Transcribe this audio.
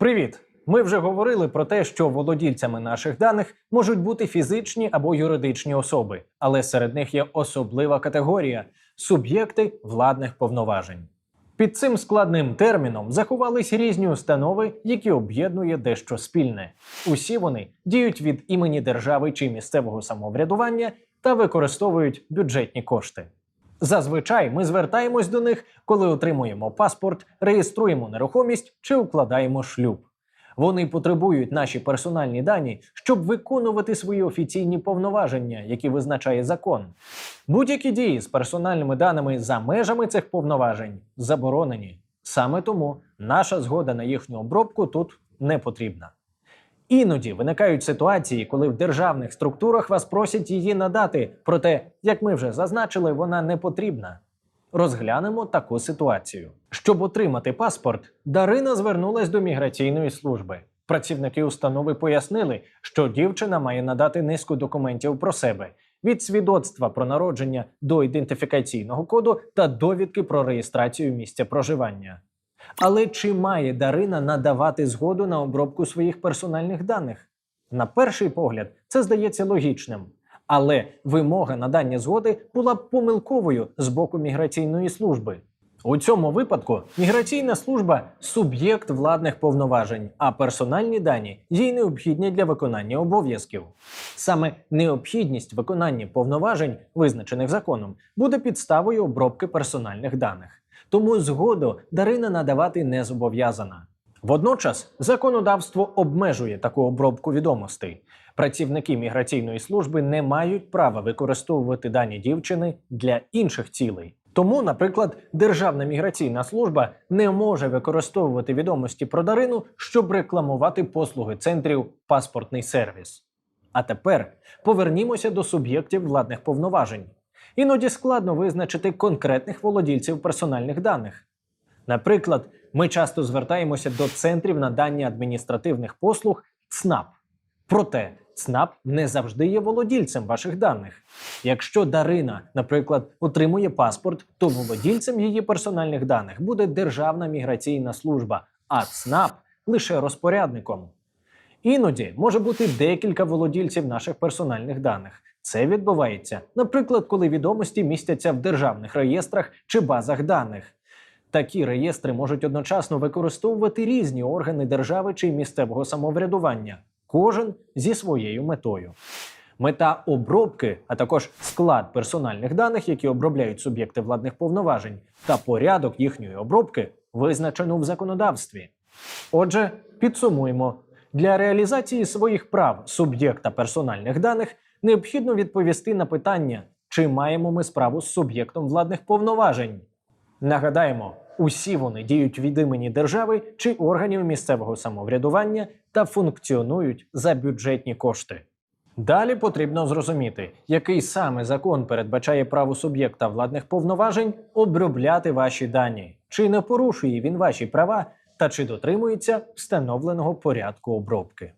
Привіт! Ми вже говорили про те, що володільцями наших даних можуть бути фізичні або юридичні особи, але серед них є особлива категорія суб'єкти владних повноважень. Під цим складним терміном заховались різні установи, які об'єднує дещо спільне. Усі вони діють від імені держави чи місцевого самоврядування та використовують бюджетні кошти. Зазвичай ми звертаємось до них, коли отримуємо паспорт, реєструємо нерухомість чи укладаємо шлюб. Вони потребують наші персональні дані, щоб виконувати свої офіційні повноваження, які визначає закон. Будь-які дії з персональними даними за межами цих повноважень заборонені. Саме тому наша згода на їхню обробку тут не потрібна. Іноді виникають ситуації, коли в державних структурах вас просять її надати, проте, як ми вже зазначили, вона не потрібна. Розглянемо таку ситуацію. Щоб отримати паспорт, Дарина звернулась до міграційної служби. Працівники установи пояснили, що дівчина має надати низку документів про себе від свідоцтва про народження до ідентифікаційного коду та довідки про реєстрацію місця проживання. Але чи має Дарина надавати згоду на обробку своїх персональних даних? На перший погляд, це здається логічним. Але вимога надання згоди була б помилковою з боку міграційної служби. У цьому випадку міграційна служба суб'єкт владних повноважень, а персональні дані їй необхідні для виконання обов'язків. Саме необхідність виконання повноважень, визначених законом, буде підставою обробки персональних даних. Тому згоду Дарина надавати не зобов'язана. Водночас законодавство обмежує таку обробку відомостей. Працівники міграційної служби не мають права використовувати дані дівчини для інших цілей. Тому, наприклад, Державна міграційна служба не може використовувати відомості про Дарину, щоб рекламувати послуги центрів паспортний сервіс. А тепер повернімося до суб'єктів владних повноважень. Іноді складно визначити конкретних володільців персональних даних. Наприклад, ми часто звертаємося до центрів надання адміністративних послуг ЦНАП. Проте ЦНАП не завжди є володільцем ваших даних. Якщо Дарина, наприклад, отримує паспорт, то володільцем її персональних даних буде Державна міграційна служба, а ЦНАП лише розпорядником. Іноді може бути декілька володільців наших персональних даних. Це відбувається, наприклад, коли відомості містяться в державних реєстрах чи базах даних. Такі реєстри можуть одночасно використовувати різні органи держави чи місцевого самоврядування, кожен зі своєю метою. Мета обробки, а також склад персональних даних, які обробляють суб'єкти владних повноважень, та порядок їхньої обробки визначено в законодавстві. Отже, підсумуємо: для реалізації своїх прав суб'єкта персональних даних необхідно відповісти на питання, чи маємо ми справу з суб'єктом владних повноважень. Нагадаємо, усі вони діють від імені держави чи органів місцевого самоврядування та функціонують за бюджетні кошти. Далі потрібно зрозуміти, який саме закон передбачає право суб'єкта владних повноважень обробляти ваші дані, чи не порушує він ваші права та чи дотримується встановленого порядку обробки.